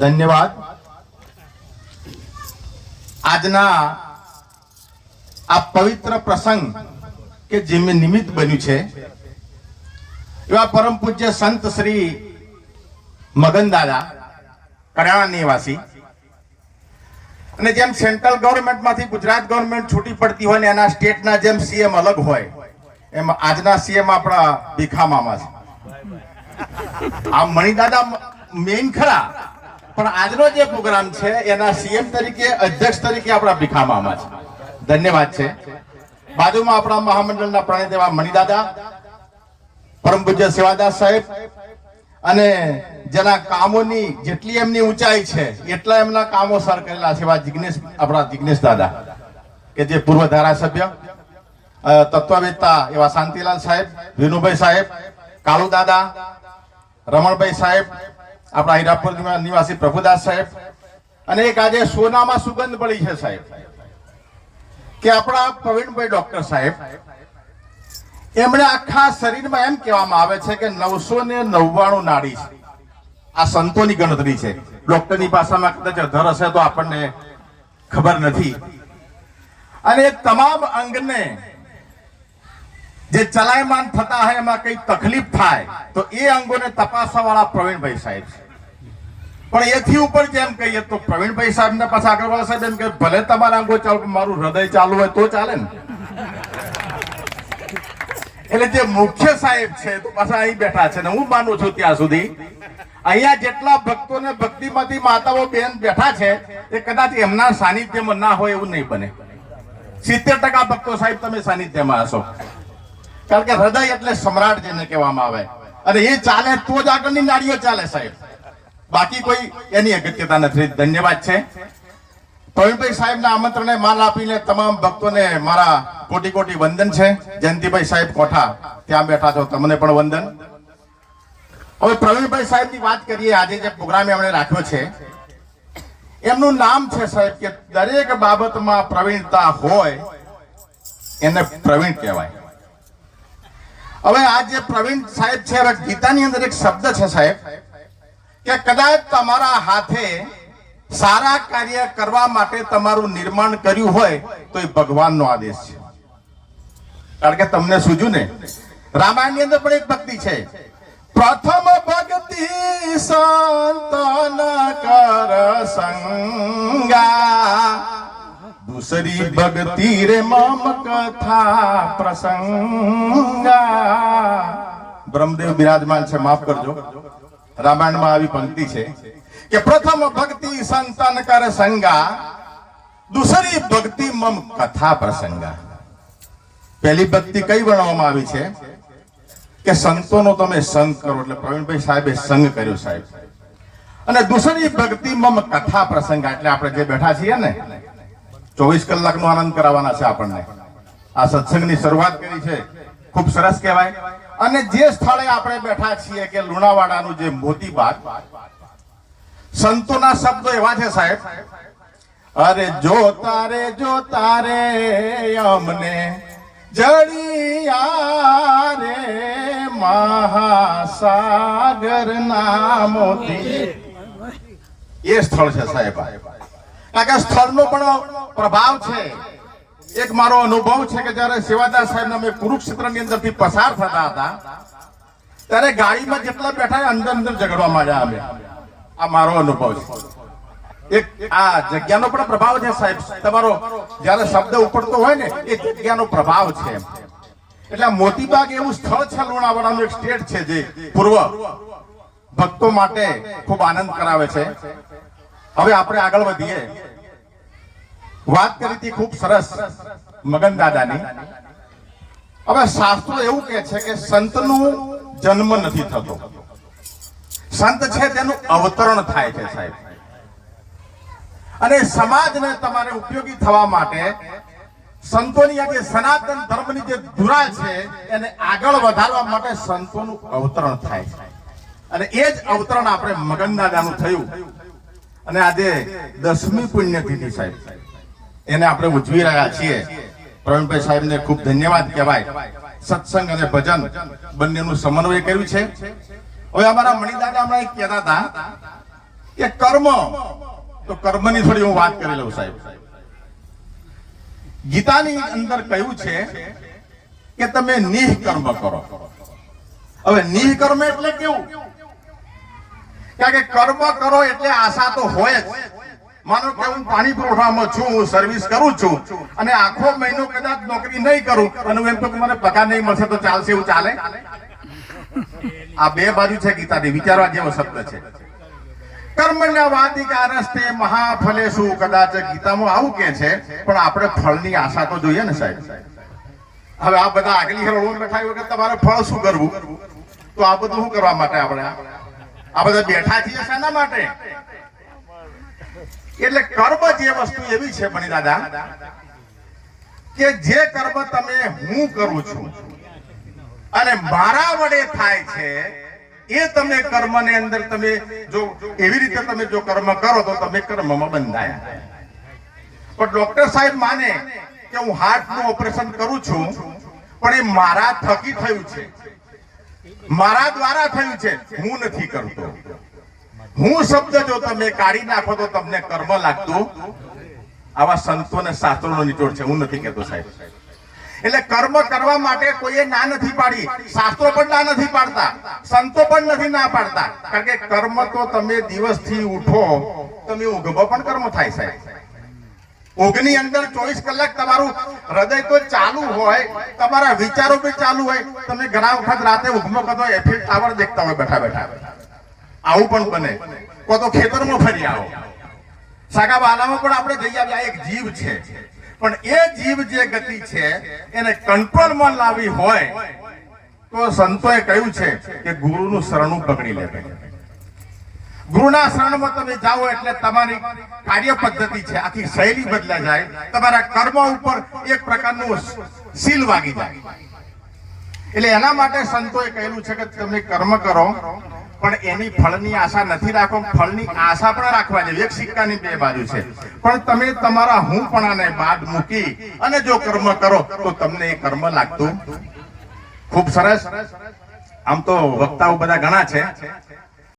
ધન્યવાદ. આજના આ પવિત્ર પ્રસંગ કે જે નિમિત્ત બન્યું છે, એવા પરમ પૂજ્ય સંત શ્રી મગન દાદા કડાણા નિવાસી. અને જેમ સેન્ટ્રલ ગવર્મેન્ટમાંથી ગુજરાત ગવર્મેન્ટ છૂટી પડતી હોય ને એના સ્ટેટના જેમ સીએમ અલગ હોય, એમ આજના સીએમ આપણા ભીખા મામા છે. આ મણિદાદા મેઇન ખરા. પણ આજનો જે પ્રોગ્રામ છે, એના સીએમ તરીકે, અધ્યક્ષ તરીકે આપણા ભીખામામાં છે. ધન્યવાદ છે. બાજુમાં આપણા મહામંડળના પ્રણેત એવા મણિદાદા, પરમ પૂજ્ય સેવાદાસ સાહેબ, અને જેના કામોની જેટલી એમની ઊંચાઈ છે, એટલા એમના કામો સર કરેલા છે એવા જિગ્નેશ, આપણા જિગ્નેશ દાદા, કે જે પૂર્વ ધારાસભ્ય તત્વવેતા એવા શાંતિલાલ સાહેબ, વિનુભાઈ સાહેબ કાળુ દાદા રમણભાઈ સાહેબ, આપણા હીરાપુર નિવાસી પ્રભુદાસ સાહેબ, અને એક આજે સોનામાં સુગંધ પડી છે સાહેબ, કે આપણા પ્રવીણભાઈ ડોક્ટર સાહેબ, એમણે આખા શરીરમાં એમ કહેવામાં આવે છે કે નવસો ને નવ્વાણું નાડી છે. આ સંતોની ગણતરી છે. ડોક્ટરની ભાષામાં કદાચ અધર હશે તો આપણને ખબર નથી. અને તમામ અંગને જે ચલાયમાન થતા હોય એમાં કઈ તકલીફ થાય, તો એ અંગોને તપાસવા વાળા પ્રવીણભાઈ સાહેબ છે. પણ એથી ઉપર જેમ કહીએ તો પ્રવીણભાઈ સાહેબ ને પાછા અગ્રવાલ સાહેબ એમ કે, ભલે તમારા અંગો ચાલુ, મારું હૃદય ચાલુ હોય તો ચાલે ને. એટલે જે મુખ્ય સાહેબ છે, તો પાછા અહીં બેઠા છે ને હું માનું છું ત્યાં સુધી, અહીંયા જેટલા ભક્તો ને ભક્તિમાંથી માતાઓ બેન બેઠા છે, એ કદાચ એમના સાનિધ્યમાં ના હોય એવું નહીં બને. સિત્તેર ટકા ભક્તો સાહેબ તમે સાનિધ્યમાં હશો. કારણ કે હૃદય એટલે સમ્રાટ જેને કહેવામાં આવે. અને એ ચાલે તો જ આગળની નાડીઓ ચાલે સાહેબ. બાકી કોઈ એની અગત્યતા નથી. ધન્યવાદ છે. પ્રવીણભાઈ સાહેબના આમંત્રણને માલ આપીને તમામ ભક્તોને મારા કોટી કોટી વંદન છે. જયંતિભાઈ સાહેબ કોઠા, ત્યાં બેઠા છો. તમને પણ વંદન. હવે પ્રવીણભાઈ સાહેબની વાત કરીએ. આજે જે પ્રોગ્રામ એમણે રાખ્યો છે, એમનું નામ છે સાહેબ કે દરેક બાબતમાં પ્રવીણતા હોય એને પ્રવીણ કહેવાય. હવે આ જે પ્રવીણ સાહેબ છે, હવે ગીતાની અંદર એક શબ્દ છે સાહેબ, કે કદાચ તમારા હાથે સારા કાર્ય કરવા માટે તમારું નિર્માણ કર્યું હોય, તો એ ભગવાનનો આદેશ છે. કારણ કે તમને સૂજ્યું ને? રામાયણની અંદર પણ એક ભક્તિ છે. પ્રથમ ભક્તિ સંતન કર સંગા दूसरी भक्ति रे मम कथा પ્રસંગા બ્રહ્મદેવ બિરાજમાન છે માફ કરજો રામાયણમાં આવી પંક્તિ છે કે પ્રથમ ભક્તિ સંતન કર સંગા દૂસરી ભક્તિ મમ કથા પ્રસંગા પહેલી ભક્તિ કઈ વર્ણવામાં આવી છે કે સંતોનો તમે સંગ કરો એટલે પ્રવીણભાઈ સાહેબે સંગ કર્યો સાહેબ અને દૂસરી ભક્તિ મમ કથા પ્રસંગ એટલે આપણે જે બેઠા છીએ ને ચોવીસ કલાકનો આનંદ કરાવવાના છે આપણને. આ સત્સંગની શરૂઆત કરી છે. ખૂબ સરસ કહેવાય. અને જે સ્થળે આપણે બેઠા છીએ કે લુણાવાડાનું જે મોતી બાગ, સંતોના શબ્દો એવા છે સાહેબ. અરે જો તારે જો તારે અમને જડિયા રે મહાસાગર ના મોતી. એ સ્થળ છે સાહેબ. કારણ કે સ્થળનો પણ પ્રભાવ છે. એક મારો અનુભવ છે કે જ્યારે સેવાદાર સાહેબ અમે કુરુક્ષેત્રની અંદરથી પસાર થતા હતા, ત્યારે ગાડીમાં જેટલા બેઠા અંદર અંદર ઝઘડવા માંડ્યા અમે. આ મારો અનુભવ છે. એક આ જગ્યાનો પણ પ્રભાવ છે સાહેબ. તમારો જ્યારે શબ્દ ઉપડતો હોય ને, એ જગ્યાનો પ્રભાવ છે એટલે મોતીબાગ એવું સ્થળ છે લુણાવાડાનું, એક સ્ટેટ છે જે પૂર્વ. ભક્તો માટે ખૂબ આનંદ કરાવે છે. હવે આપણે આગળ વધીએ. વાત કરી હતી ખૂબ સરસ મગન દાદાની. હવે શાસ્ત્રો એવું કહે છે કે સંતનું જન્મ નથી થતો. સંત છે તેનું અવતરણ થાય છે સાહેબ. અને સમાજને તમારે ઉપયોગી થવા માટે સંતોની આ જે સનાતન ધર્મની જે ધુરા છે, એને આગળ વધારવા માટે સંતોનું અવતરણ થાય છે. અને એ જ અવતરણ આપણે મગન દાદાનું થયું. અને આજે દસમી પુણ્યતિથિ સાહેબ એને આપણે ઉજવી રહ્યા છીએ. પ્રવીણભાઈ સાહેબને ખૂબ ધન્યવાદ કહેવાય. સત્સંગ અને ભજન બંનેનું સમન્વય કર્યું છે. હવે અમારા મણિદાદા હમણાં એક કહેતા હતા કે કર્મ, તો કર્મની થોડી હું વાત કરી લઉં સાહેબ. ગીતાની અંદર કહ્યું છે કે તમે નિઃકર્મ કરો. હવે નિઃકર્મ એટલે કેવું? કે કર્મ કરો એટલે આશા તો હોય જ. માનો કે હું પાણી પુરવઠામાં છું, હું સર્વિસ કરું છું, અને આખો મહિનો કદાચ નોકરી નહીં કરું, અને એમ તો મને પગાર નહીં મળશે તો ચાલશે એવું ચાલે? આ બે બાજુ છે ગીતાની, વિચારવા જેવો શબ્દ છે. કર્મણ્ય વાધિકારસ્તે મહાફલેશુ કદાચ ગીતામાં આવું કે છે, પણ આપણે ફળની આશા તો જોઈએ ને સાહેબ. હવે આ બધા આગલી હરોળ લખાયું વગર તમારે ફળ શું કરવું? તો આ બધું શું કરવા માટે આપણે આ બધા બેઠા છીએ શાના માટે? એટલે કર્મ જે વસ્તુ એવી છે બની દાદા, કે જે કર્મ તમે હું કરું છું અને મારા વડે થાય છે, એ તમે કર્મને અંદર તમે જો એવી રીતે તમે જો કર્મ કરો તો તમે કર્મમાં બંધાયા. પણ ડોક્ટર સાહેબ માને કે હું હાર્ટનું ઓપરેશન કરું છું, પણ એ મારા થકી થયું છે. મારા દ્વારા થયું છે. હું નથી કરતો. હું શબ્દ જો તમે કાઢી નાખો તો તમને કર્મ લાગતું. આવા સંતો અને શાસ્ત્રોનો નિચોડ છે. હું નથી કહેતો સાહેબ. એટલે કર્મ કરવા માટે કોઈએ ના નથી પાડી. શાસ્ત્રો પણ ના નથી પાડતા. સંતો પણ નથી ના પાડતા. કારણ કે કર્મ તો તમે દિવસથી ઉઠો, તમે ઊંઘમાં પણ કર્મ થાય સાહેબ. ઊંઘની અંદર ચોવીસ કલાક તમારું હૃદય તો ચાલુ હોય, તમારા વિચારો બી ચાલુ હોય. તમે ઘણા વખત રાતે ઊંઘમાં કદો એફિલ ટાવર દેખતા હોય બેઠા બેઠા. આવું પણ બને. કો તો ખેતરમાં ફરી આવો. સાગા બાલામાં પણ આપણે જઈ આવ્યા એક જીવ છે. પણ એ જીવ જે ગતિ છે, એને કંટ્રોલમાં લાવી હોય, તો સંતોએ કહ્યું છે કે ગુરુનું શરણું પકડી લે ગુરુના શરણમાં તમે જાઓ એટલે તમારી કાર્ય પદ્ધતિ છે, આખી શૈલી બદલા જાય. તમારા કર્મ ઉપર એક પ્રકારનું સીલ વાગી જાય. એટલે એના માટે સંતોએ કહેલું છે કે તમે કર્મ કરો, પણ એની ફળની આશા નથી રાખો, ફળની આશા પણ રાખવા જોઈએ એક સિક્કાની બે બાજુ છે. પણ તમે તમારા હું હુંપણાને બાદ મૂકી અને જો કર્મ કરો, તો તમને એ કર્મ લાગતું. ખૂબ સરસ. આમ તો વક્તાઓ બધા ઘણા છે.